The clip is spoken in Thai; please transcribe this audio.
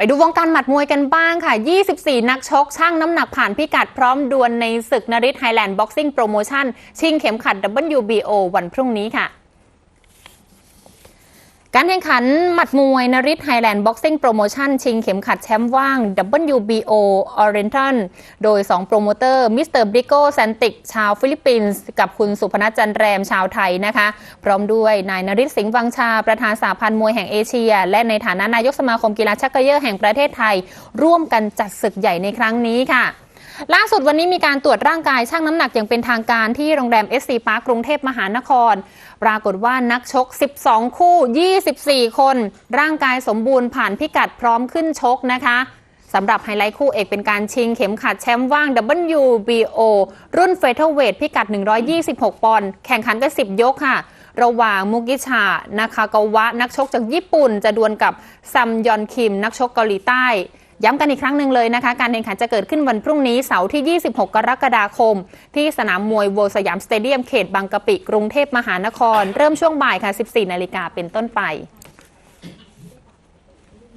ไปดูวงการหมัดมวยกันบ้างค่ะ 24 นักชกช่างน้ำหนักผ่านพิกัดพร้อมดวลในศึกนริศไฮแลนด์บ็อกซิ่งโปรโมชั่น ชิงเข็มขัด WBO วันพรุ่งนี้ค่ะ การแข่งขันหมัดมวยนริทไฮแลนด์บ็อกซิ่งโปรโมชั่นชิงเข็มขัดแชมป์ว่าง WBO Oriental โดย 2 โปรโมเตอร์มิสเตอร์บริโกแซนติก ชาวฟิลิปปินส์ กับคุณสุพนัทจันแรมชาวไทยนะคะ พร้อมด้วยนายนริศสิงห์วังชา ประธานสาพันธ์มวยแห่งเอเชีย และในฐานะนายกสมาคมกีฬาชักเกยอร์แห่งประเทศไทย ร่วมกันจัดศึกใหญ่ในครั้งนี้ค่ะ ล่าสุดวันนี้มีการตรวจร่างกายช่างน้ำหนักอย่างเป็นทางการที่โรงแรม SC Park กรุงเทพมหานคร ปรากฏว่านักชก 12 คู่ 24 คน ร่างกายสมบูรณ์ผ่านพิกัดพร้อมขึ้นชกนะคะสำหรับไฮไลท์คู่เอกเป็นการชิงเข็มขัดแชมป์ว่าง WBO รุ่นเฟเธอร์เวทพิกัด 126 ปอนด์แข่งขันกัน 10 ยกค่ะ ระหว่างมุกิชา นาคากาวะ นักชกจากญี่ปุ่น จะดวลกับซัมยอนคิม นักชกเกาหลีใต้ ย้ำกันอีกครั้งหนึ่งเลยนะคะ การแข่งขันจะเกิดขึ้นวันพรุ่งนี้เสาร์ที่ 26 กรกฎาคม ที่สนามมวยโวสยามสเตเดียมเขตบางกะปิ กรุงเทพมหานคร เริ่มช่วงบ่ายค่ะ 14 นาฬิกาเป็นต้นไป